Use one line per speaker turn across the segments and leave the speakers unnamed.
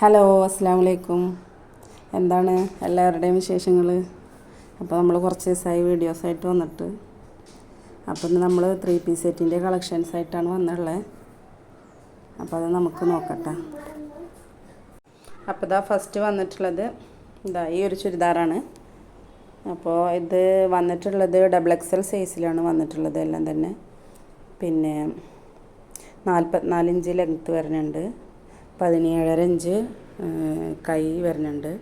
Hello അസ്സാം വലൈക്കും എന്താണ് എല്ലാവരുടെയും വിശേഷങ്ങൾ അപ്പോൾ നമ്മൾ കുറച്ച് ദിവസമായി വീഡിയോസായിട്ട് വന്നിട്ട്. അപ്പോൾ നമ്മൾ ത്രീ പീസ് സെറ്റിന്റെ കളക്ഷൻസ് ആയിട്ടാണ് വന്നുള്ളത് അപ്പോൾ അത് നമുക്ക് നോക്കട്ടെ. അപ്പോൾ ഇതാ ഫസ്റ്റ് വന്നിട്ടുള്ളത്. ഇതാ ഈ ഒരു ചുരിദാറാണ്. അപ്പോൾ ഇത് വന്നിട്ടുള്ളത് ഡബിൾ എക്സൽ സൈസിലാണ് വന്നിട്ടുള്ളത് എല്ലാം തന്നെ. പിന്നെ നാൽപ്പത്തിനാല് ഇഞ്ച് ലെങ്ത്ത് വരുന്നുണ്ട് പതിനേഴര ഇഞ്ച് കൈ വരുന്നുണ്ട്.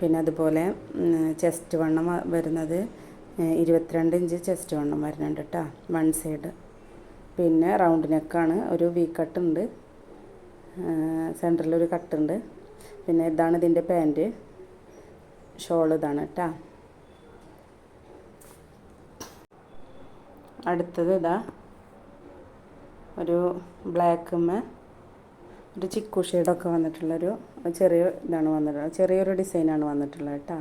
പിന്നെ അതുപോലെ ചെസ്റ്റ് വണ്ണം വരുന്നത് ഇരുപത്തിരണ്ട് ഇഞ്ച് ചെസ്റ്റ് വണ്ണം വരുന്നുണ്ട് കേട്ടോ വൺ സൈഡ് പിന്നെ റൗണ്ട് നെക്കാണ് ഒരു വി കട്ടുണ്ട് സെന്ററിൽ ഒരു കട്ടുണ്ട് പിന്നെ ഇതാണ് ഇതിന്റെ പാന്റ് ഷോൾ ഇതാണ് കേട്ടോ അടുത്തത് ഇതാ ഒരു ബ്ലാക്കുമ്മ ഒരു ചിക്കു ഷെയ്ഡൊക്കെ വന്നിട്ടുള്ളൊരു ചെറിയ ഇതാണ് വന്നിട്ടുള്ളത് ചെറിയൊരു ഡിസൈനാണ് വന്നിട്ടുള്ളത് കേട്ടോ.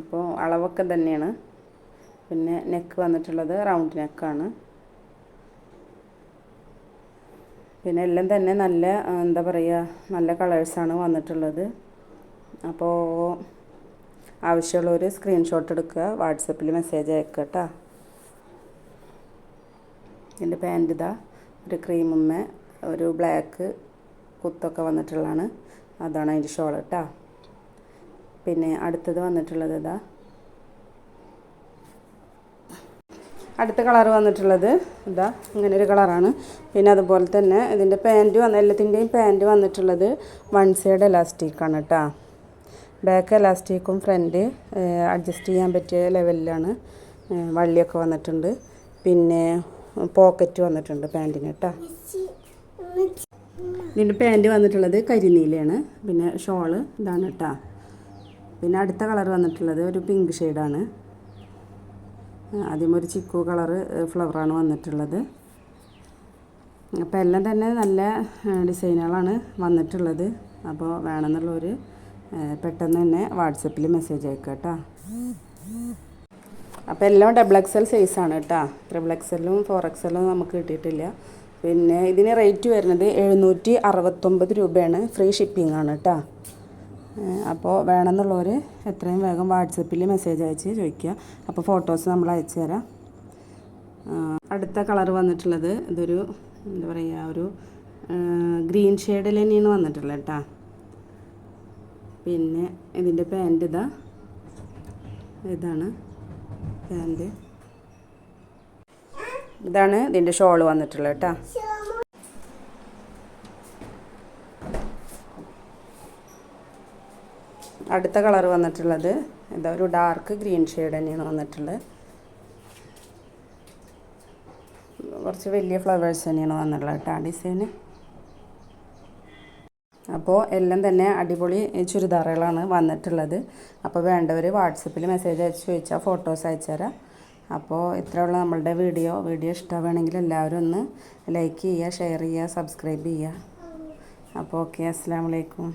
അപ്പോൾ അളവൊക്കെ തന്നെയാണ്. പിന്നെ നെക്ക് വന്നിട്ടുള്ളത് റൗണ്ട് നെക്കാണ്. പിന്നെ എല്ലാം തന്നെ നല്ല എന്താ പറയുക നല്ല കളേഴ്സാണ് വന്നിട്ടുള്ളത്. അപ്പോൾ ആവശ്യമുള്ളവർ സ്ക്രീൻഷോട്ട് എടുക്കുക വാട്സപ്പിൽ മെസ്സേജ് അയക്കുക കേട്ടോ. എന്റെ പാന്റ് ഇതാ ഒരു ക്രീമുമ്മ. ഒരു ബ്ലാക്ക് കുത്തൊക്കെ വന്നിട്ടുള്ളതാണ്. അതാണ് അതിന്റെ ഷോൾ കേട്ടോ പിന്നെ അടുത്തത് വന്നിട്ടുള്ളത് ഇതാ. അടുത്ത കളർ വന്നിട്ടുള്ളത് ഇതാ. ഇങ്ങനെ ഒരു കളറാണ് പിന്നെ അതുപോലെ തന്നെ ഇതിന്റെ പാന്റ് വന്ന എല്ലാത്തിന്റെയും പാന്റ് വന്നിട്ടുള്ളത് വൺ സൈഡ് എലാസ്റ്റിക്കാണ് കേട്ടോ ബാക്ക് എലാസ്റ്റിക്കും ഫ്രണ്ട് അഡ്ജസ്റ്റ് ചെയ്യാൻ പറ്റിയ ലെവലിലാണ് വള്ളിയൊക്കെ വന്നിട്ടുണ്ട്. പിന്നെ പോക്കറ്റ് വന്നിട്ടുണ്ട് പാന്റിന് കേട്ടോ ഇതിന്റെ പാന്റ് വന്നിട്ടുള്ളത് കരിനീലയാണ്. പിന്നെ ഷോൾ ഇതാണ് കേട്ടോ പിന്നെ അടുത്ത കളർ വന്നിട്ടുള്ളത് ഒരു പിങ്ക് ഷെയ്ഡാണ്. ആദ്യം ഒരു ചിക്കു കളറ് ഫ്ലവറാണ് വന്നിട്ടുള്ളത്. അപ്പോൾ എല്ലാം തന്നെ നല്ല ഡിസൈനുകളാണ് വന്നിട്ടുള്ളത്. അപ്പോൾ വേണമെന്നുള്ളവർ പെട്ടെന്ന് തന്നെ വാട്സപ്പിൽ മെസ്സേജ് അയക്കുക കേട്ടോ അപ്പോൾ എല്ലാം ഡബിൾ എക്സൽ സൈസാണ് കേട്ടോ ട്രിബിൾ എക്സലും ഫോർ എക്സലും നമുക്ക് കിട്ടിയിട്ടില്ല. പിന്നെ ഇതിന് റേറ്റ് വരുന്നത് എഴുന്നൂറ്റി അറുപത്തൊമ്പത് രൂപയാണ്. ഫ്രീ ഷിപ്പിംഗ് ആണ് കേട്ടോ അപ്പോൾ വേണമെന്നുള്ളവർ എത്രയും വേഗം വാട്സപ്പിൽ മെസ്സേജ് അയച്ച് ചോദിക്കുക. അപ്പോൾ ഫോട്ടോസ് നമ്മൾ അയച്ചു തരാം. അടുത്ത കളർ വന്നിട്ടുള്ളത് ഇതൊരു എന്താ പറയുക ഒരു ഗ്രീൻ ഷെയ്ഡിൽ തന്നെയാണ് വന്നിട്ടുള്ളത് കേട്ടോ പിന്നെ ഇതിന്റെ പാന്റ് ഇതാ. ഇതാണ് പാന്റ്. ഇതാണ് ഇതിന്റെ ഷോൾ വന്നിട്ടുള്ളത് കേട്ടോ. അടുത്ത കളർ വന്നിട്ടുള്ളത് എന്താ ഒരു ഡാർക്ക് ഗ്രീൻ ഷെയ്ഡ് തന്നെയാണ് വന്നിട്ടുള്ളത്. കുറച്ച് വലിയ ഫ്ലവേഴ്സ് തന്നെയാണ് വന്നിട്ടുള്ളത് കേട്ടോ ഡിസൈന്. അപ്പോൾ എല്ലാം തന്നെ അടിപൊളി ചുരിദാറുകളാണ് വന്നിട്ടുള്ളത്. അപ്പോൾ വേണ്ടവർ വാട്സപ്പിൽ മെസ്സേജ് അയച്ച് ചോദിച്ചാൽ ഫോട്ടോസ് അയച്ചു തരാം. അപ്പോൾ ഇത്രയുള്ള നമ്മളുടെ വീഡിയോ. വീഡിയോ ഇഷ്ടമാണെങ്കിൽ എല്ലാവരും ഒന്ന് ലൈക്ക് ചെയ്യുക ഷെയർ ചെയ്യുക സബ്സ്ക്രൈബ് ചെയ്യുക. അപ്പോൾ ഓക്കെ അസ്സാം വലൈക്കും